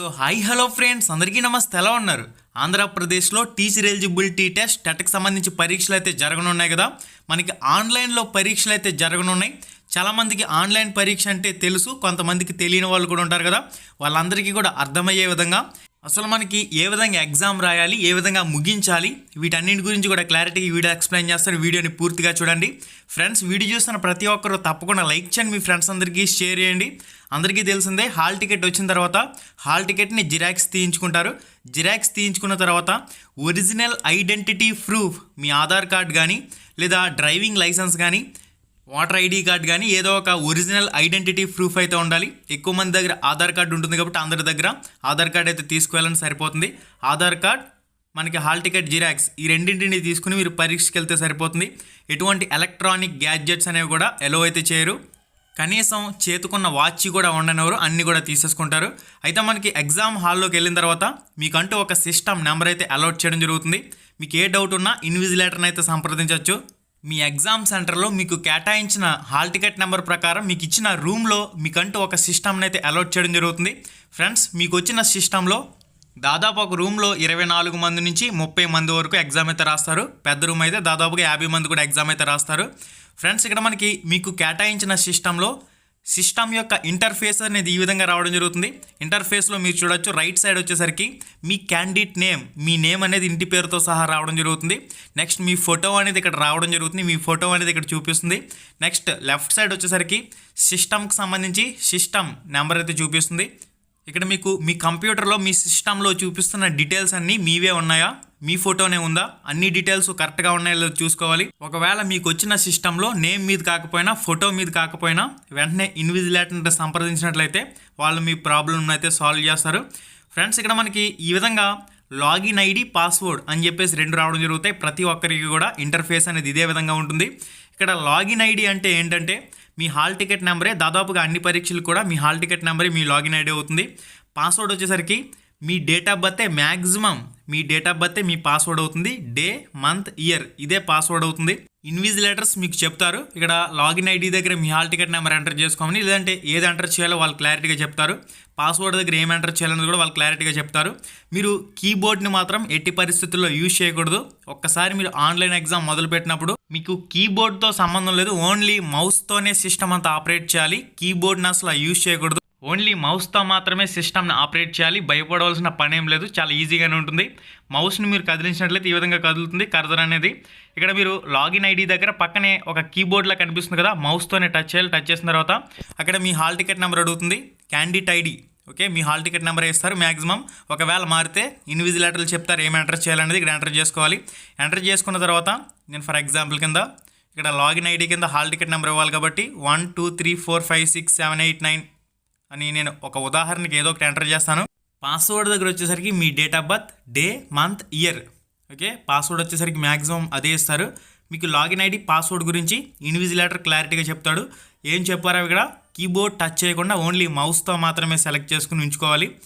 So hi hello friends. అందరికీ నమస్తే. ఎలా ఉన్నారు? ఆంధ్రప్రదేశ్లో టీచర్ ఎలిజిబిలిటీ టెస్ట్ టెట్కి సంబంధించి పరీక్షలు అయితే జరగనున్నాయి కదా. మనకి ఆన్లైన్లో పరీక్షలు అయితే జరగనున్నాయి. చాలామందికి ఆన్లైన్ పరీక్ష అంటే తెలుసు. కొంతమందికి తెలియని వాళ్ళు కూడా ఉంటారు కదా. వాళ్ళందరికీ కూడా అర్థమయ్యే విధంగా అసలు మనకి ఏ విధంగా ఎగ్జామ్ రాయాలి ఏ విధంగా ముగించాలి వీటన్నిటి గురించి కూడా క్లారిటీ వీడియో ఎక్స్ప్లెయిన్ చేస్తాను వీడియోని పూర్తిగా చూడండి. ఫ్రెండ్స్ వీడియో చూస్తున్న ప్రతి ఒక్కరు తప్పకుండా లైక్ చేయండి. మీ ఫ్రెండ్స్ అందరికీ షేర్ చేయండి. అందరికీ తెలిసిందే హాల్ టికెట్ వచ్చిన తర్వాత హాల్ టికెట్ని జిరాక్స్ తీయించుకుంటారు. జిరాక్స్ తీయించుకున్న తర్వాత ఒరిజినల్ ఐడెంటిటీ ప్రూఫ్ మీ ఆధార్ కార్డ్ కానీ లేదా డ్రైవింగ్ లైసెన్స్ కానీ వాటర్ ఐడి కార్డ్ కానీ ఏదో ఒక ఒరిజినల్ ఐడెంటిటీ ప్రూఫ్ అయితే ఉండాలి. ఎక్కువ మంది దగ్గర ఆధార్ కార్డు ఉంటుంది కాబట్టి అందరి దగ్గర ఆధార్ కార్డ్ అయితే తీసుకువెళ్ళని సరిపోతుంది. ఆధార్ కార్డ్ మనకి హాల్ టికెట్ జిరాక్స్ ఈ రెండింటిని తీసుకుని మీరు పరీక్షకి వెళ్తే సరిపోతుంది. ఎటువంటి ఎలక్ట్రానిక్ గ్యాడ్జెట్స్ అనేవి కూడా ఎలో అయితే చేయరు. కనీసం చేతుకున్న వాచ్ కూడా ఉండనివ్వరు అన్నీ కూడా తీసేసుకుంటారు. అయితే మనకి ఎగ్జామ్ హాల్లోకి వెళ్ళిన తర్వాత మీకంటూ ఒక సిస్టమ్ నెంబర్ అయితే అలాట్ చేయడం జరుగుతుంది. మీకు ఏ డౌట్ ఉన్నా ఇన్విజిలేటర్ని అయితే సంప్రదించవచ్చు. మీ ఎగ్జామ్ సెంటర్లో మీకు కేటాయించిన హాల్ టికెట్ నెంబర్ ప్రకారం మీకు ఇచ్చిన రూమ్లో మీకంటూ ఒక సిస్టమ్ని అయితే అలాట్ చేయడం జరుగుతుంది. ఫ్రెండ్స్ మీకు వచ్చిన సిస్టంలో దాదాపు ఒక రూమ్లో ఇరవై నాలుగు మంది నుంచి ముప్పై మంది వరకు ఎగ్జామ్ అయితే రాస్తారు. పెద్ద రూమ్ అయితే దాదాపుగా యాభై మంది కూడా ఎగ్జామ్ అయితే రాస్తారు. ఫ్రెండ్స్ ఇక్కడ మనకి మీకు కేటాయించిన సిస్టంలో సిస్టమ్ యొక్క ఇంటర్ఫేస్ అనేది ఈ విధంగా రావడం జరుగుతుంది. ఇంటర్ఫేస్లో మీరు చూడొచ్చు రైట్ సైడ్ వచ్చేసరికి మీ క్యాండిడేట్ నేమ్ మీ నేమ్ అనేది ఇంటి పేరుతో సహా రావడం జరుగుతుంది. నెక్స్ట్ మీ ఫోటో అనేది ఇక్కడ రావడం జరుగుతుంది మీ ఫోటో అనేది ఇక్కడ చూపిస్తుంది. నెక్స్ట్ లెఫ్ట్ సైడ్ వచ్చేసరికి సిస్టమ్కి సంబంధించి సిస్టమ్ నెంబర్ అయితే చూపిస్తుంది. ఇక్కడ మీకు మీ కంప్యూటర్లో మీ సిస్టంలో చూపిస్తున్న డీటెయిల్స్ అన్నీ మీవే ఉన్నాయా? మీ ఫోటోనే ఉందా? అన్ని డీటెయిల్స్ కరెక్ట్గా ఉన్నాయో చూసుకోవాలి. ఒకవేళ మీకు వచ్చిన సిస్టంలో నేమ్ మీద కాకపోయినా ఫోటో మీద కాకపోయినా వెంటనే ఇన్విజిలేటర్ని సంప్రదించినట్లయితే వాళ్ళు మీ ప్రాబ్లమ్ అయితే సాల్వ్ చేస్తారు. ఫ్రెండ్స్ ఇక్కడ మనకి ఈ విధంగా లాగిన్ ఐడి పాస్వర్డ్ అని చెప్పేసి రెండు రావడం జరుగుతాయి. ప్రతి ఒక్కరికి కూడా ఇంటర్ఫేస్ అనేది ఇదే విధంగా ఉంటుంది. ఇక్కడ లాగిన్ ఐడి అంటే ఏంటంటే మీ హాల్ టికెట్ నెంబరే దాదాపుగా అన్ని పరీక్షలు కూడా మీ హాల్ టికెట్ నెంబరే మీ లాగిన్ ఐడి అవుతుంది. పాస్వర్డ్ వచ్చేసరికి మీ డేట్ ఆఫ్ బర్తే మ్యాక్సిమం మీ డేట్ ఆఫ్ బర్తే మీ పాస్వర్డ్ అవుతుంది. డే మంత్ ఇయర్ ఇదే పాస్వర్డ్ అవుతుంది. ఇన్విజిలేటర్స్ మీకు చెప్తారు. ఇక్కడ లాగిన్ ఐడి దగ్గర మీ హాల్ టికెట్ నెంబర్ ఎంటర్ చేసుకోమని లేదంటే ఏది ఎంటర్ చేయాలో వాళ్ళు క్లారిటీగా చెప్తారు. పాస్వర్డ్ దగ్గర ఏం ఎంటర్ చేయాలని కూడా వాళ్ళు క్లారిటీగా చెప్తారు. మీరు కీబోర్డ్ని మాత్రం ఎట్టి పరిస్థితుల్లో యూజ్ చేయకూడదు. ఒక్కసారి మీరు ఆన్లైన్ ఎగ్జామ్ మొదలుపెట్టినప్పుడు మీకు కీబోర్డ్తో సంబంధం లేదు. ఓన్లీ మౌస్తోనే సిస్టమ్ అంతా ఆపరేట్ చేయాలి. కీబోర్డ్ని అసలు యూజ్ చేయకూడదు. ఓన్లీ మౌస్తో మాత్రమే సిస్టమ్ని ఆపరేట్ చేయాలి. భయపడవలసిన పని ఏం లేదు. చాలా ఈజీగానే ఉంటుంది. మౌస్ని మీరు కదిలించినట్లయితే ఈ విధంగా కదులుతుంది కర్జర్ అనేది. ఇక్కడ మీరు లాగిన్ ఐడి దగ్గర పక్కనే ఒక కీబోర్డ్లా కనిపిస్తుంది కదా మౌస్తోనే టచ్ చేయాలి. టచ్ చేసిన తర్వాత అక్కడ మీ హాల్ టికెట్ నెంబర్ అడుగుతుంది. Candidate ID okay? మీ హాల్ టికెట్ నెంబర్ వేస్తారు మ్యాక్సిమం ఒకవేళ మారితే ఇన్విజిలేటర్లు చెప్తారు ఏం ఎంటర్ చేయాలనేది ఇక్కడ ఎంటర్ చేసుకోవాలి. ఎంటర్ చేసుకున్న తర్వాత నేను ఫర్ ఎగ్జాంపుల్ కింద ఇక్కడ లాగిన్ ఐడి కింద హాల్ టికెట్ నెంబర్ ఇవ్వాలి కాబట్టి one two three four five six seven eight nine అని నేను ఒక ఉదాహరణకి ఏదో ఒకటి ఎంటర్ చేస్తాను. పాస్వర్డ్ దగ్గర వచ్చేసరికి మీ date of birth day month year okay? Password వచ్చేసరికి మ్యాక్సిమం అదే ఇస్తారు. మీకు లాగిన్ ఐడి పాస్వర్డ్ గురించి ఇన్విజిలేటర్ క్లారిటీగా చెప్తాడు. ఏం చెప్పారో ఇక్కడ? కీబోర్డ్ టచ్ చేయకుండా ఓన్లీ మౌస్తో మాత్రమే సెలెక్ట్ చేసుకుని ఉంచుకోవాలి.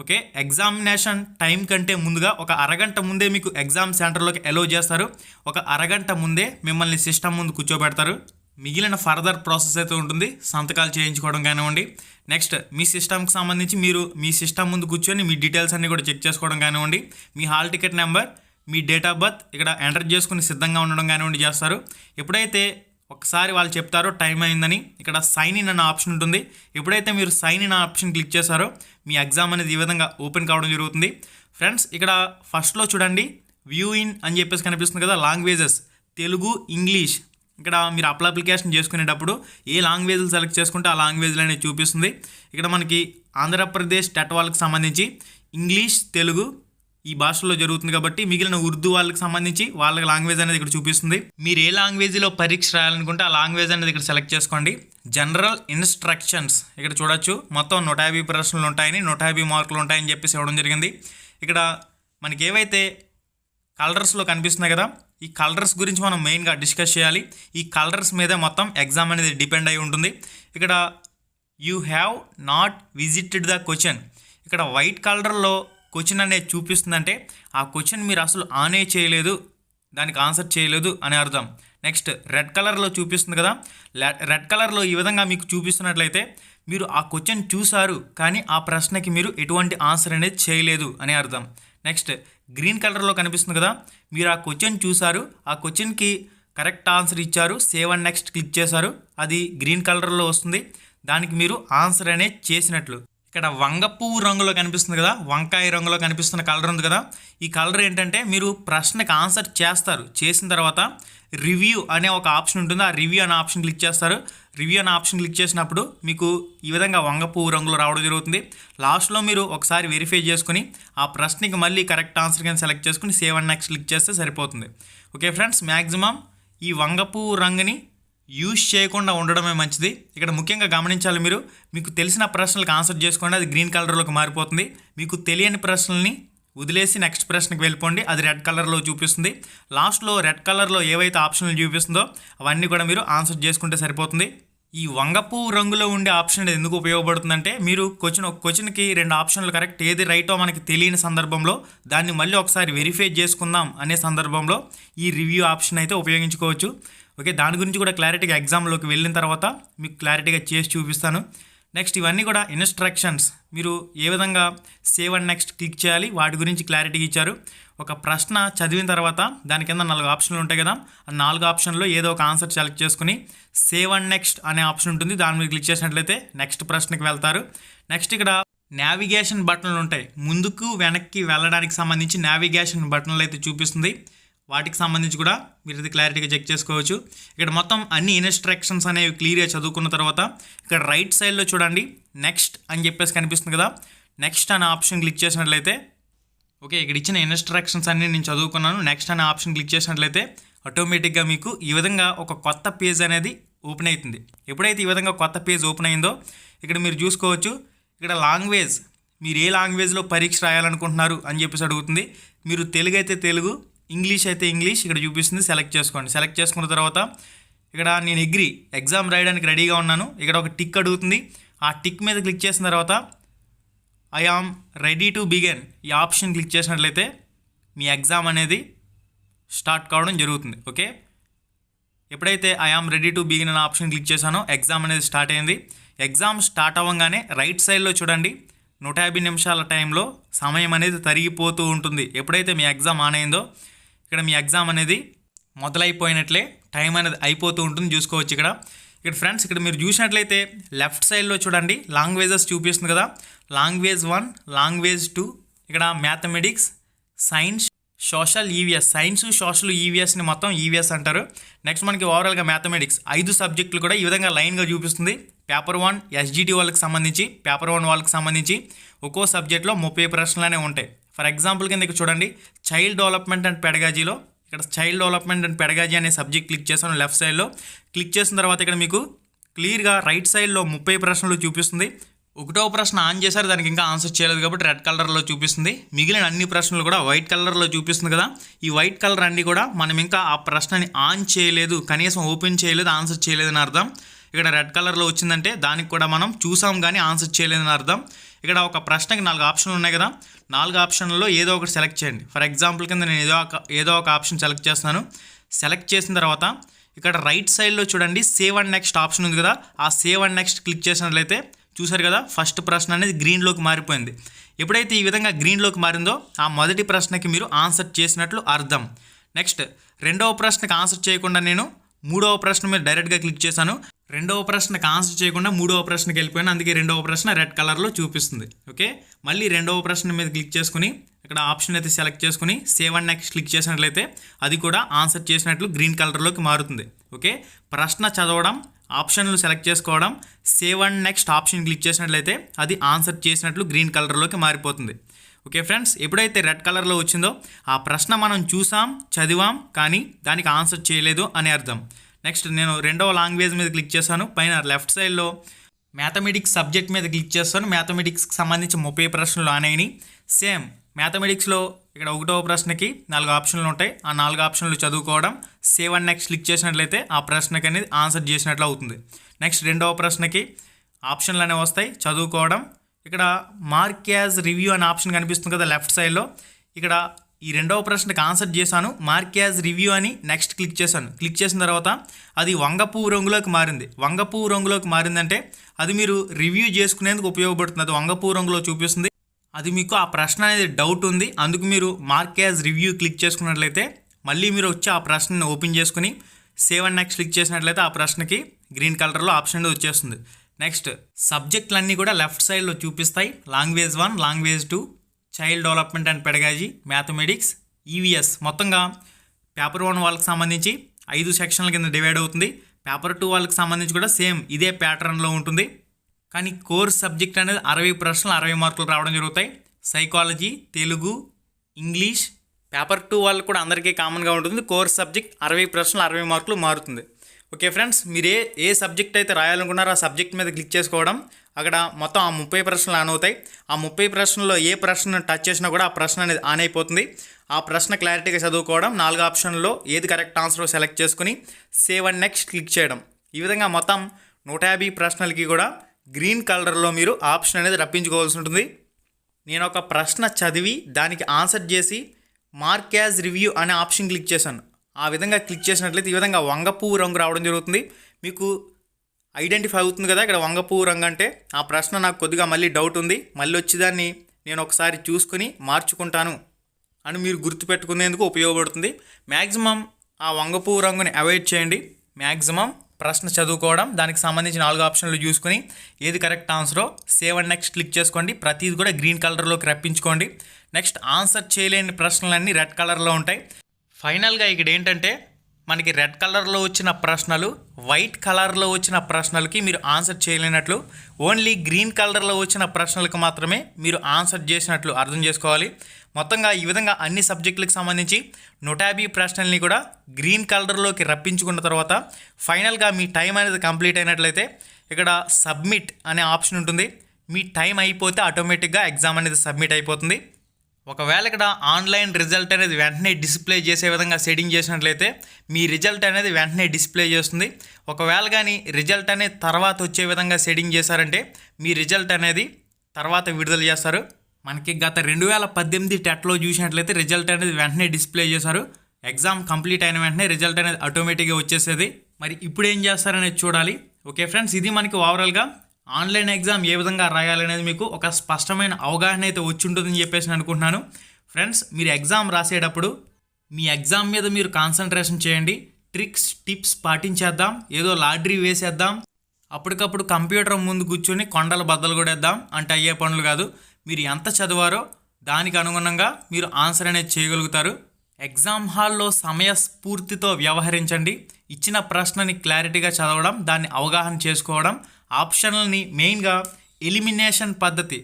ఓకే? ఎగ్జామినేషన్ టైం కంటే ముందుగా ఒక అరగంట ముందే మీకు ఎగ్జామ్ సెంటర్లోకి అలో చేస్తారు. ఒక అరగంట ముందే మిమ్మల్ని సిస్టమ్ ముందు కూర్చోబెడతారు. మిగిలిన ఫర్దర్ ప్రాసెస్ అయితే ఉంటుంది. సంతకాలు చేయించుకోవడం కానివ్వండి. నెక్స్ట్ మీ సిస్టమ్కి సంబంధించి మీరు మీ సిస్టమ్ ముందు కూర్చొని మీ డీటెయిల్స్ అన్నీ కూడా చెక్ చేసుకోవడం కానివ్వండి. మీ హాల్ టికెట్ నెంబర్ మీ డేట్ ఆఫ్ బర్త్ ఇక్కడ ఎంటర్ చేసుకుని సిద్ధంగా ఉండడం కానివ్వండి చేస్తారు. ఎప్పుడైతే ఒకసారి వాళ్ళు చెప్తారో టైం అయిందని ఇక్కడ సైన్ ఇన్ అన్న ఆప్షన్ ఉంటుంది. ఎప్పుడైతే మీరు సైన్ ఇన్ ఆప్షన్ క్లిక్ చేశారో మీ ఎగ్జామ్ అనేది ఈ విధంగా ఓపెన్ కావడం జరుగుతుంది. ఫ్రెండ్స్ ఇక్కడ ఫస్ట్లో చూడండి వ్యూ ఇన్ అని చెప్పేసి కనిపిస్తుంది కదా లాంగ్వేజెస్ తెలుగు ఇంగ్లీష్. ఇక్కడ మీరు అప్ల అప్లికేషన్ చేసుకునేటప్పుడు ఏ లాంగ్వేజ్లు సెలెక్ట్ చేసుకుంటే ఆ లాంగ్వేజ్లు అనేది చూపిస్తుంది. ఇక్కడ మనకి ఆంధ్రప్రదేశ్ టెట్ వాళ్ళకి సంబంధించి ఇంగ్లీష్ తెలుగు ఈ భాషలో జరుగుతుంది కాబట్టి మిగిలిన ఉర్దూ వాళ్ళకి సంబంధించి వాళ్ళకి లాంగ్వేజ్ అనేది ఇక్కడ చూపిస్తుంది. మీరు ఏ లాంగ్వేజ్లో పరీక్ష రాయాలనుకుంటే ఆ లాంగ్వేజ్ అనేది ఇక్కడ సెలెక్ట్ చేసుకోండి. జనరల్ ఇన్స్ట్రక్షన్స్ ఇక్కడ చూడొచ్చు. మొత్తం నూట యాభై ప్రశ్నలు ఉంటాయని నూట యాభై మార్కులు ఉంటాయని చెప్పేసి ఇవ్వడం జరిగింది. ఇక్కడ మనకి ఏవైతే కలర్స్లో కనిపిస్తున్నాయి కదా ఈ కలర్స్ గురించి మనం మెయిన్గా డిస్కస్ చేయాలి. ఈ కలర్స్ మీదే మొత్తం ఎగ్జామ్ అనేది డిపెండ్ అయి ఉంటుంది. ఇక్కడ you have not visited the question. ఇక్కడ వైట్ కలర్లో క్వశ్చన్ అనేది చూపిస్తుందంటే ఆ క్వశ్చన్ మీరు అసలు ఆనే చేయలేదు దానికి ఆన్సర్ చేయలేదు అని అర్థం. నెక్స్ట్ రెడ్ కలర్లో చూపిస్తుంది కదా. రెడ్ కలర్లో ఈ విధంగా మీకు చూపిస్తున్నట్లయితే మీరు ఆ క్వశ్చన్ చూసారు కానీ ఆ ప్రశ్నకి మీరు ఎటువంటి ఆన్సర్ అనేది చేయలేదు అని అర్థం. నెక్స్ట్ గ్రీన్ కలర్లో కనిపిస్తుంది కదా. మీరు ఆ క్వశ్చన్ చూసారు ఆ క్వశ్చన్కి కరెక్ట్ ఆన్సర్ ఇచ్చారు. సేవ్ అండ్ నెక్స్ట్ క్లిక్ చేశారు. అది గ్రీన్ కలర్లో వస్తుంది. దానికి మీరు ఆన్సర్ అనేది చేసినట్లు. ఇక్కడ వంగ పువ్వు రంగులో కనిపిస్తుంది కదా. వంకాయ రంగులో కనిపిస్తున్న కలర్ ఉంది కదా. ఈ కలర్ ఏంటంటే మీరు ప్రశ్నకి ఆన్సర్ చేస్తారు. చేసిన తర్వాత రివ్యూ అనే ఒక ఆప్షన్ ఉంటుంది. ఆ రివ్యూ అనే ఆప్షన్ క్లిక్ చేస్తారు. రివ్యూ అనే ఆప్షన్ క్లిక్ చేసినప్పుడు మీకు ఈ విధంగా వంగపువ్వు రంగులు రంగులో రావడం జరుగుతుంది. లాస్ట్లో మీరు ఒకసారి వెరిఫై చేసుకుని ఆ ప్రశ్నకి మళ్ళీ కరెక్ట్ ఆన్సర్ కానీ సెలెక్ట్ చేసుకుని సేవ్ అండ్ నెక్స్ట్ క్లిక్ చేస్తే సరిపోతుంది. ఓకే ఫ్రెండ్స్ మ్యాక్సిమం ఈ వంగపువ్వు రంగుని యూజ్ చేయకుండా ఉండడమే మంచిది. ఇక్కడ ముఖ్యంగా గమనించాలి మీరు మీకు తెలిసిన ప్రశ్నలకు ఆన్సర్ చేసుకోండి. అది గ్రీన్ కలర్లోకి మారిపోతుంది. మీకు తెలియని ప్రశ్నల్ని వదిలేసి నెక్స్ట్ ప్రశ్నకి వెళ్ళిపోండి. అది రెడ్ కలర్లో చూపిస్తుంది. లాస్ట్లో రెడ్ కలర్లో ఏవైతే ఆప్షన్లు చూపిస్తుందో అవన్నీ కూడా మీరు ఆన్సర్ చేసుకుంటే సరిపోతుంది. ఈ వంగపు రంగులో ఉండే ఆప్షన్ ఎందుకు ఉపయోగపడుతుందంటే మీరు క్వశ్చన్ ఒక క్వశ్చన్కి రెండు ఆప్షన్లు కరెక్ట్ ఏది రైటో మనకి తెలియని సందర్భంలో దాన్ని మళ్ళీ ఒకసారి వెరిఫై చేసుకుందాం అనే సందర్భంలో ఈ రివ్యూ ఆప్షన్ అయితే ఉపయోగించుకోవచ్చు. ఓకే దాని గురించి కూడా క్లారిటీగా ఎగ్జామ్లోకి వెళ్ళిన తర్వాత మీకు క్లారిటీగా చేసి చూపిస్తాను. నెక్స్ట్ ఇవన్నీ కూడా ఇన్స్ట్రక్షన్స్. మీరు ఏ విధంగా సేవ్ అండ్ నెక్స్ట్ క్లిక్ చేయాలి వాటి గురించి క్లారిటీగా ఇచ్చారు. ఒక ప్రశ్న చదివిన తర్వాత దాని కింద నాలుగు ఆప్షన్లు ఉంటాయి కదా ఆ నాలుగు ఆప్షన్లో ఏదో ఒక ఆన్సర్ సెలెక్ట్ చేసుకుని సేవ్ అండ్ నెక్స్ట్ అనే ఆప్షన్ ఉంటుంది. దాని మీద క్లిక్ చేసినట్లయితే నెక్స్ట్ ప్రశ్నకి వెళ్తారు. నెక్స్ట్ ఇక్కడ నావిగేషన్ బటన్లు ఉంటాయి. ముందుకు వెనక్కి వెళ్ళడానికి సంబంధించి నావిగేషన్ బటన్లు అయితే చూపిస్తుంది. వాటికి సంబంధించి కూడా మీరు ఇది క్లారిటీగా చెక్ చేసుకోవచ్చు. ఇక్కడ మొత్తం అన్ని ఇన్స్ట్రక్షన్స్ అనేవి క్లియర్గా చదువుకున్న తర్వాత ఇక్కడ రైట్ సైడ్లో చూడండి. నెక్స్ట్ అని చెప్పేసి కనిపిస్తుంది కదా. నెక్స్ట్ అనే ఆప్షన్ క్లిక్ చేసినట్లయితే ఓకే ఇక్కడ ఇచ్చిన ఇన్స్ట్రక్షన్స్ అన్నీ నేను చదువుకున్నాను. నెక్స్ట్ అనే ఆప్షన్ క్లిక్ చేసినట్లయితే ఆటోమేటిక్గా మీకు ఈ విధంగా ఒక కొత్త పేజ్ అనేది ఓపెన్ అవుతుంది. ఎప్పుడైతే ఈ విధంగా కొత్త పేజ్ ఓపెన్ అయిందో ఇక్కడ మీరు చూసుకోవచ్చు. ఇక్కడ లాంగ్వేజ్ మీరు ఏ లాంగ్వేజ్లో పరీక్ష రాయాలనుకుంటున్నారు అని చెప్పేసి అడుగుతుంది. మీరు తెలుగు అయితే తెలుగు ఇంగ్లీష్ అయితే ఇంగ్లీష్ ఇక్కడ చూపిస్తుంది సెలెక్ట్ చేసుకోండి. సెలెక్ట్ చేసుకున్న తర్వాత ఇక్కడ నేను ఎగ్రీ ఎగ్జామ్ రాయడానికి రెడీగా ఉన్నాను. ఇక్కడ ఒక టిక్ అడుగుతుంది. ఆ టిక్ మీద క్లిక్ చేసిన తర్వాత I am ready to begin ఈ ఆప్షన్ క్లిక్ చేసినట్లయితే మీ ఎగ్జామ్ అనేది స్టార్ట్ కావడం జరుగుతుంది. ఓకే ఎప్పుడైతే I am ready to begin అనే ఆప్షన్ క్లిక్ చేశానో ఎగ్జామ్ అనేది స్టార్ట్ అయింది. ఎగ్జామ్ స్టార్ట్ అవ్వగానే రైట్ సైడ్లో చూడండి. నూట యాభై నిమిషాల టైంలో సమయం అనేది తరిగిపోతూ ఉంటుంది. ఎప్పుడైతే మీ ఎగ్జామ్ ఆన్ అయిందో ఇక్కడ మీ ఎగ్జామ్ అనేది మొదలైపోయినట్లే టైం అనేది అయిపోతూ ఉంటుంది చూసుకోవచ్చు ఇక్కడ. ఇక్కడ ఫ్రెండ్స్ ఇక్కడ మీరు చూసినట్లయితే లెఫ్ట్ సైడ్లో చూడండి లాంగ్వేజెస్ చూపిస్తుంది కదా. లాంగ్వేజ్ వన్ లాంగ్వేజ్ టూ ఇక్కడ mathematics science social EVS. Science social ఈవీఎస్ని మొత్తం ఈవీఎస్ అంటారు. నెక్స్ట్ మనకి ఓవరాల్గా మ్యాథమెటిక్స్. ఐదు సబ్జెక్టులు కూడా ఈ విధంగా లైన్గా చూపిస్తుంది. పేపర్ వన్ ఎస్జిటి వాళ్ళకి సంబంధించి పేపర్ వన్ వాళ్ళకి సంబంధించి ఒక్కో సబ్జెక్ట్లో ముప్పై ప్రశ్నలనే ఉంటాయి. ఫర్ ఎగ్జాంపుల్ కింద ఇక్కడ చూడండి చైల్డ్ డెవలప్మెంట్ అండ్ పెడగాజీలో ఇక్కడ చైల్డ్ డెవలప్మెంట్ అండ్ పెడగాజీ అనే సబ్జెక్ట్ క్లిక్ చేశాను లెఫ్ట్ సైడ్లో క్లిక్ చేసిన తర్వాత ఇక్కడ మీకు క్లియర్గా రైట్ సైడ్లో ముప్పై ప్రశ్నలు చూపిస్తుంది. ఒకటో ప్రశ్న ఆన్ చేశారు దానికి ఇంకా ఆన్సర్ చేయలేదు కాబట్టి రెడ్ కలర్లో చూపిస్తుంది. మిగిలిన అన్ని ప్రశ్నలు కూడా వైట్ కలర్లో చూపిస్తుంది కదా. ఈ వైట్ కలర్ అన్నీ కూడా మనం ఇంకా ఆ ప్రశ్నని ఆన్ చేయలేదు కనీసం ఓపెన్ చేయలేదు ఆన్సర్ చేయలేదని అర్థం. ఇక్కడ రెడ్ కలర్లో వచ్చిందంటే దానికి కూడా మనం చూసాం కానీ ఆన్సర్ చేయలేదని అర్థం. ఇక్కడ ఒక ప్రశ్నకి నాలుగు ఆప్షన్లు ఉన్నాయి కదా. నాలుగు ఆప్షన్లలో ఏదో ఒకటి సెలెక్ట్ చేయండి. ఫర్ ఎగ్జాంపుల్ కింద నేను ఏదో ఒక ఏదో ఒక ఆప్షన్ సెలెక్ట్ చేస్తున్నాను. సెలెక్ట్ చేసిన తర్వాత ఇక్కడ రైట్ సైడ్లో చూడండి సేవ్ అండ్ నెక్స్ట్ ఆప్షన్ ఉంది కదా. ఆ సేవ్ అండ్ నెక్స్ట్ క్లిక్ చేసినట్లయితే చూసారు కదా ఫస్ట్ ప్రశ్న అనేది గ్రీన్లోకి మారిపోయింది. ఎప్పుడైతే ఈ విధంగా గ్రీన్లోకి మారిందో ఆ మొదటి ప్రశ్నకి మీరు ఆన్సర్ చేసినట్లు అర్థం. నెక్స్ట్ రెండవ ప్రశ్నకి ఆన్సర్ చేయకుండా నేను మూడవ ప్రశ్న మీద డైరెక్ట్గా క్లిక్ చేశాను. రెండవ ప్రశ్నకి ఆన్సర్ చేయకుండా మూడవ ప్రశ్నకి వెళ్ళిపోయాను. అందుకే రెండవ ప్రశ్న రెడ్ కలర్లో చూపిస్తుంది. ఓకే? మళ్ళీ రెండవ ప్రశ్న మీద క్లిక్ చేసుకుని ఇక్కడ ఆప్షన్ అయితే సెలెక్ట్ చేసుకుని సేవ్ అండ్ నెక్స్ట్ క్లిక్ చేసినట్లయితే అది కూడా ఆన్సర్ చేసినట్లు గ్రీన్ కలర్లోకి మారుతుంది. ఓకే? ప్రశ్న చదవడం ఆప్షన్లు సెలెక్ట్ చేసుకోవడం save and next option click చేసినట్లయితే అది ఆన్సర్ చేసినట్లు గ్రీన్ కలర్లోకి మారిపోతుంది. ఓకే ఫ్రెండ్స్ ఎప్పుడైతే రెడ్ కలర్లో వచ్చిందో ఆ ప్రశ్న మనం చూసాం చదివాం కానీ దానికి ఆన్సర్ చేయలేదు అని అర్థం. నెక్స్ట్ నేను రెండవ లాంగ్వేజ్ మీద క్లిక్ చేశాను పైన లెఫ్ట్ సైడ్లో మ్యాథమెటిక్స్ సబ్జెక్ట్ మీద క్లిక్ చేస్తాను మ్యాథమెటిక్స్కి సంబంధించి ముప్పై ప్రశ్నలు అనేవి సేమ్ మ్యాథమెటిక్స్లో ఇక్కడ ఒకటో ప్రశ్నకి నాలుగు ఆప్షన్లు ఉంటాయి ఆ నాలుగు ఆప్షన్లు చదువుకోవడం సేవ్ అండ్ నెక్స్ట్ క్లిక్ చేసినట్లయితే ఆ ప్రశ్నకి అనేది ఆన్సర్ చేసినట్లు అవుతుంది. నెక్స్ట్ రెండవ ప్రశ్నకి ఆప్షన్లు అనేవి వస్తాయి చదువుకోవడం ఇక్కడ మార్క్ యాజ్ రివ్యూ అనే ఆప్షన్ కనిపిస్తుంది కదా లెఫ్ట్ సైడ్లో. ఇక్కడ ఈ రెండవ ప్రశ్నకు ఆన్సర్ చేశాను. మార్క్ యాజ్ రివ్యూ అని నెక్స్ట్ క్లిక్ చేశాను. క్లిక్ చేసిన తర్వాత అది వంగపువ్వు రంగులోకి మారింది. వంగపువ్వు రంగులోకి మారిందంటే అది మీరు రివ్యూ చేసుకునేందుకు ఉపయోగపడుతుంది. అది వంగపువ్వు రంగులో చూపిస్తుంది. అది మీకు ఆ ప్రశ్న అనేది డౌట్ ఉంది. అందుకు మీరు మార్క్ యాజ్ రివ్యూ క్లిక్ చేసుకున్నట్లయితే మళ్ళీ మీరు వచ్చి ఆ ప్రశ్నని ఓపెన్ చేసుకుని సేవ్ అండ్ నెక్స్ట్ క్లిక్ చేసినట్లయితే ఆ ప్రశ్నకి గ్రీన్ కలర్లో ఆప్షన్ వచ్చేస్తుంది. నెక్స్ట్ సబ్జెక్టులన్నీ కూడా లెఫ్ట్ సైడ్లో చూపిస్తాయి. Language one language two child development and pedagogy mathematics EVS మొత్తంగా పేపర్ వన్ వాళ్ళకి సంబంధించి ఐదు సెక్షన్ల కింద డివైడ్ అవుతుంది. పేపర్ టూ వాళ్ళకి సంబంధించి కూడా సేమ్ ఇదే ప్యాటర్న్లో ఉంటుంది. కానీ కోర్స్ సబ్జెక్ట్ అనేది అరవై ప్రశ్నలు అరవై మార్కులు రావడం జరుగుతాయి. Psychology Telugu English paper two వాళ్ళకి కూడా అందరికీ కామన్గా ఉంటుంది. కోర్స్ సబ్జెక్ట్ అరవై ప్రశ్నలు అరవై మార్కులు మారుతుంది. ఓకే ఫ్రెండ్స్ మీరు ఏ ఏ సబ్జెక్ట్ అయితే రాయాలనుకున్నారో ఆ సబ్జెక్ట్ మీద క్లిక్ చేసుకోవడం. అక్కడ మొత్తం ఆ ముప్పై ప్రశ్నలు ఆన్ అవుతాయి. ఆ ముప్పై ప్రశ్నల్లో ఏ ప్రశ్న టచ్ చేసినా కూడా ఆ ప్రశ్న అనేది ఆన్ అయిపోతుంది. ఆ ప్రశ్న క్లారిటీగా చదువుకోవడం నాలుగు ఆప్షన్లో ఏది కరెక్ట్ ఆన్సర్ సెలెక్ట్ చేసుకుని సేవ్ అండ్ నెక్స్ట్ క్లిక్ చేయడం. ఈ విధంగా మొత్తం నూట యాభై ప్రశ్నలకి కూడా గ్రీన్ కలర్లో మీరు ఆప్షన్ అనేది రప్పించుకోవాల్సి ఉంటుంది. నేను ఒక ప్రశ్న చదివి దానికి ఆన్సర్ చేసి మార్క్ యాజ్ రివ్యూ అనే ఆప్షన్ క్లిక్ చేశాను. ఆ విధంగా క్లిక్ చేసినట్లయితే ఈ విధంగా వంగపువ్వు రంగు రావడం జరుగుతుంది. మీకు ఐడెంటిఫై అవుతుంది కదా ఇక్కడ వంగపువ్వు రంగు అంటే ఆ ప్రశ్న నాకు కొద్దిగా మళ్ళీ డౌట్ ఉంది. మళ్ళీ వచ్చేదాన్ని నేను ఒకసారి చూసుకుని మార్చుకుంటాను అని మీరు గుర్తుపెట్టుకునేందుకు ఉపయోగపడుతుంది. మ్యాక్సిమం ఆ వంగపువ్వు రంగుని అవాయిడ్ చేయండి. మ్యాక్సిమం ప్రశ్న చదువుకోవడం దానికి సంబంధించిన నాలుగు ఆప్షన్లు చూసుకొని ఏది కరెక్ట్ ఆన్సరో సేవ్ అండ్ నెక్స్ట్ క్లిక్ చేసుకోండి. ప్రతిది కూడా గ్రీన్ కలర్లోకి రప్పించుకోండి. నెక్స్ట్ ఆన్సర్ చేయలేని ప్రశ్నలన్నీ రెడ్ కలర్లో ఉంటాయి. ఫైనల్గా ఇక్కడ ఏంటంటే మనకి రెడ్ కలర్లో వచ్చిన ప్రశ్నలు వైట్ కలర్లో వచ్చిన ప్రశ్నలకి మీరు ఆన్సర్ చేయలేనట్లు ఓన్లీ గ్రీన్ కలర్లో వచ్చిన ప్రశ్నలకు మాత్రమే మీరు ఆన్సర్ చేసినట్లు అర్థం చేసుకోవాలి. మొత్తంగా ఈ విధంగా అన్ని సబ్జెక్టులకు సంబంధించి నూట యాభై ప్రశ్నల్ని కూడా గ్రీన్ కలర్లోకి రప్పించుకున్న తర్వాత ఫైనల్గా మీ టైం అనేది కంప్లీట్ అయినట్లయితే ఇక్కడ సబ్మిట్ అనే ఆప్షన్ ఉంటుంది. మీ టైం అయిపోతే ఆటోమేటిక్గా ఎగ్జామ్ అనేది సబ్మిట్ అయిపోతుంది. ఒకవేళ ఇక్కడ ఆన్లైన్ రిజల్ట్ అనేది వెంటనే డిస్ప్లే చేసే విధంగా సెట్టింగ్ చేసినట్లయితే మీ రిజల్ట్ అనేది వెంటనే డిస్ప్లే చేస్తుంది. ఒకవేళ కానీ రిజల్ట్ అనేది తర్వాత వచ్చే విధంగా సెట్టింగ్ చేశారంటే మీ రిజల్ట్ అనేది తర్వాత విడుదల చేస్తారు. మనకి గత రెండు వేల పద్దెనిమిది టెట్లో చూసినట్లయితే రిజల్ట్ అనేది వెంటనే డిస్ప్లే చేశారు. ఎగ్జామ్ కంప్లీట్ అయిన వెంటనే రిజల్ట్ అనేది ఆటోమేటిక్గా వచ్చేసేది. మరి ఇప్పుడు ఏం చేస్తారనేది చూడాలి. ఓకే ఫ్రెండ్స్ ఇది మనకి ఓవరాల్గా ఆన్లైన్ ఎగ్జామ్ ఏ విధంగా రాయాలనేది మీకు ఒక స్పష్టమైన అవగాహన అయితే వచ్చి ఉంటుందని చెప్పేసి నేను అనుకుంటున్నాను. ఫ్రెండ్స్ మీరు ఎగ్జామ్ రాసేటప్పుడు మీ ఎగ్జామ్ మీద మీరు కాన్సన్ట్రేషన్ చేయండి. ట్రిక్స్ టిప్స్ పాటించేద్దాం. ఏదో లాటరీ వేసేద్దాం. అప్పటికప్పుడు కంప్యూటర్ ముందు కూర్చొని కొండల బద్దలు కొడేద్దాం అంటే అయ్యే పనులు కాదు. మీరు ఎంత చదివారో దానికి అనుగుణంగా మీరు ఆన్సర్ అనేది చేయగలుగుతారు. ఎగ్జామ్ హాల్లో సమయస్ఫూర్తితో వ్యవహరించండి. ఇచ్చిన ప్రశ్నని క్లారిటీగా చదవడం దాన్ని అవగాహన చేసుకోవడం ఆప్షన్లని మెయిన్గా ఎలిమినేషన్ పద్ధతి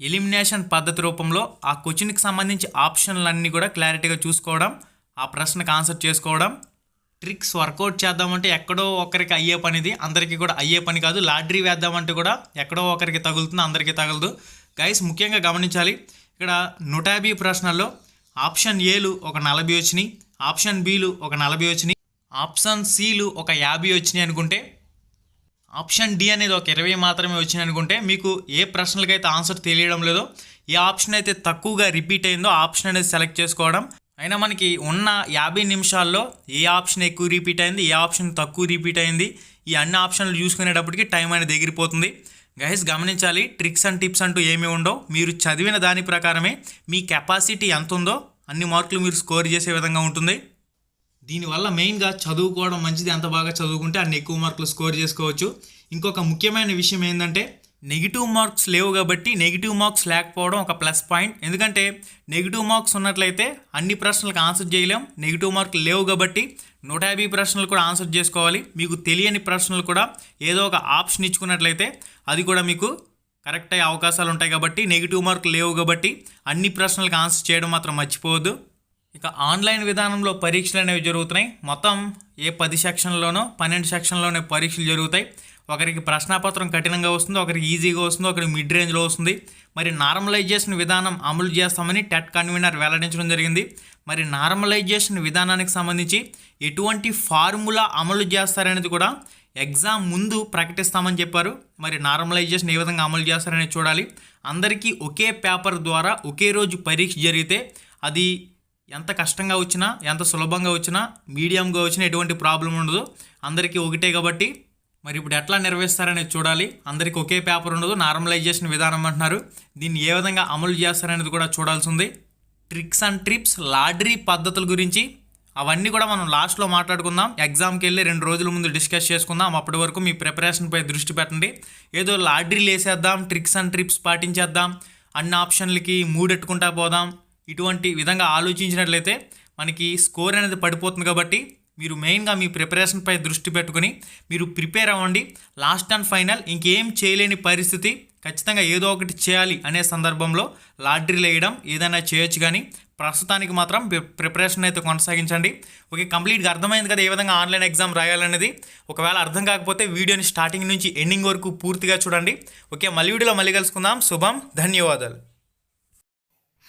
ఎలిమినేషన్ పద్ధతి రూపంలో ఆ క్వశ్చన్కి సంబంధించి ఆప్షన్లన్నీ కూడా క్లారిటీగా చూసుకోవడం ఆ ప్రశ్నకు ఆన్సర్ చేసుకోవడం ట్రిక్స్ వర్కౌట్ చేద్దామంటే ఎక్కడో ఒకరికి అయ్యే పనిది అందరికీ కూడా అయ్యే పని కాదు. లాటరీ వేద్దామంటే కూడా ఎక్కడో ఒకరికి తగులుతుంది అందరికీ తగలదు. గైస్ ముఖ్యంగా గమనించాలి ఇక్కడ నూట యాభై ప్రశ్నల్లో ఆప్షన్ ఏలు ఒక నలభై వచ్చినాయి ఆప్షన్ బీలు ఒక నలభై వచ్చినాయి ఆప్షన్ సీలు ఒక యాభై వచ్చినాయి అనుకుంటే ఆప్షన్ డి అనేది ఒక ఇరవై మాత్రమే వచ్చింది అనుకుంటే మీకు ఏ ప్రశ్నలకైతే ఆన్సర్ తెలియడం లేదో ఏ ఆప్షన్ అయితే తక్కువగా రిపీట్ అయిందో ఆప్షన్ అనేది సెలెక్ట్ చేసుకోవడం. అయినా మనకి ఉన్న యాభై నిమిషాల్లో ఏ ఆప్షన్ ఎక్కువ రిపీట్ అయింది ఏ ఆప్షన్ తక్కువ రిపీట్ అయింది ఈ అన్ని ఆప్షన్లు చూసుకునేటప్పటికి టైం అనేది ఎగిరిపోతుంది. గైస్ గమనించాలి ట్రిక్స్ అండ్ టిప్స్ అంటూ ఏమీ ఉండవు. మీరు చదివిన దాని ప్రకారమే మీ కెపాసిటీ ఎంత ఉందో అన్ని మార్కులు మీరు స్కోర్ చేసే విధంగా ఉంటుంది. దీనివల్ల మెయిన్గా చదువుకోవడం మంచిది. ఎంత బాగా చదువుకుంటే అన్ని ఎక్కువ మార్కులు స్కోర్ చేసుకోవచ్చు. ఇంకొక ముఖ్యమైన విషయం ఏంటంటే నెగిటివ్ మార్క్స్ లేవు కాబట్టి నెగిటివ్ మార్క్స్ లేకపోవడం ఒక ప్లస్ పాయింట్ ఎందుకంటే నెగిటివ్ మార్క్స్ ఉన్నట్లయితే అన్ని ప్రశ్నలకు ఆన్సర్ చేయలేం. నెగిటివ్ మార్కులు లేవు కాబట్టి నూట యాభై ప్రశ్నలు కూడా ఆన్సర్ చేసుకోవాలి. మీకు తెలియని ప్రశ్నలు కూడా ఏదో ఒక ఆప్షన్ ఇచ్చుకున్నట్లయితే అది కూడా మీకు కరెక్ట్ అయ్యే అవకాశాలు ఉంటాయి కాబట్టి నెగిటివ్ మార్కులు లేవు కాబట్టి అన్ని ప్రశ్నలకు ఆన్సర్ చేయడం మాత్రం మర్చిపోవద్దు. ఇక ఆన్లైన్ విధానంలో పరీక్షలు అనేవి జరుగుతున్నాయి. మొత్తం ఏ పది సెక్షన్లోనో పన్నెండు సెక్షన్లోనే పరీక్షలు జరుగుతాయి. ఒకరికి ప్రశ్నాపత్రం కఠినంగా వస్తుంది ఒకరికి ఈజీగా వస్తుంది ఒకరికి మిడ్ రేంజ్లో వస్తుంది. మరి నార్మలైజేషన్ విధానం అమలు చేస్తామని టెట్ కన్వీనర్ వెల్లడించడం జరిగింది. మరి నార్మలైజేషన్ విధానానికి సంబంధించి ఎటువంటి ఫార్ములా అమలు చేస్తారనేది కూడా ఎగ్జామ్ ముందు ప్రకటిస్తామని చెప్పారు. మరి నార్మలైజేషన్ ఏ విధంగా అమలు చేస్తారనేది చూడాలి. అందరికీ ఒకే పేపర్ ద్వారా ఒకే రోజు పరీక్ష జరిగితే అది ఎంత కష్టంగా వచ్చినా ఎంత సులభంగా వచ్చినా మీడియంగా వచ్చినా ఎటువంటి ప్రాబ్లం ఉండదు. అందరికీ ఒకటే కాబట్టి మరి ఇప్పుడు ఎట్లా నిర్వహిస్తారనేది చూడాలి. అందరికీ ఒకే పేపర్ ఉండదు నార్మలైజేషన్ విధానం అంటున్నారు. దీన్ని ఏ విధంగా అమలు చేస్తారనేది కూడా చూడాల్సి ఉంది. ట్రిక్స్ అండ్ ట్రిప్స్ లాటరీ పద్ధతుల గురించి అవన్నీ కూడా మనం లాస్ట్లో మాట్లాడుకుందాం. ఎగ్జామ్కి వెళ్ళి రెండు రోజుల ముందు డిస్కస్ చేసుకుందాం. అప్పటి వరకు మీ ప్రిపరేషన్పై దృష్టి పెట్టండి. ఏదో లాటరీలు వేసేద్దాం ట్రిక్స్ అండ్ ట్రిప్స్ పాటించేద్దాం. అన్ని ఆప్షన్లకి మూడెట్టుకుంటా పోదాం. ఇటువంటి విధంగా ఆలోచించినట్లయితే మనకి స్కోర్ అనేది పడిపోతుంది కాబట్టి మీరు మెయిన్గా మీ ప్రిపరేషన్పై దృష్టి పెట్టుకుని మీరు ప్రిపేర్ అవ్వండి. లాస్ట్ అండ్ ఫైనల్ ఇంకేం చేయలేని పరిస్థితి ఖచ్చితంగా ఏదో ఒకటి చేయాలి అనే సందర్భంలో లాటరీలు వేయడం ఏదైనా చేయొచ్చు కానీ ప్రస్తుతానికి మాత్రం ప్రిపరేషన్ అయితే కొనసాగించండి. ఓకే కంప్లీట్గా అర్థమైంది కదా ఏ విధంగా ఆన్లైన్ ఎగ్జామ్ రాయాలనేది. ఒకవేళ అర్థం కాకపోతే వీడియోని స్టార్టింగ్ నుంచి ఎండింగ్ వరకు పూర్తిగా చూడండి. ఓకే మళ్ళీ వీడియోలో మళ్ళీ కలుసుకుందాం. శుభం ధన్యవాదాలు.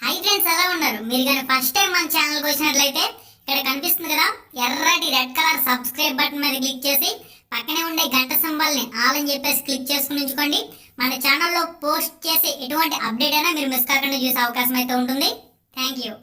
హై ఫ్రెండ్స్ ఎలా ఉన్నారు? మీరు కానీ ఫస్ట్ టైం మన ఛానల్కి వచ్చినట్లయితే ఇక్కడ కనిపిస్తుంది కదా ఎర్రటి రెడ్ కలర్ సబ్స్క్రైబ్ బటన్ మీద క్లిక్ చేసి పక్కనే ఉండే గంట సింబల్ని ఆల్ అని చెప్పేసి క్లిక్ చేసుకుని ఉంచుకోండి. మన ఛానల్లో పోస్ట్ చేసే ఎటువంటి అప్డేట్ అయినా మీరు మిస్ కాకుండా చూసే అవకాశం అయితే ఉంటుంది. Thank you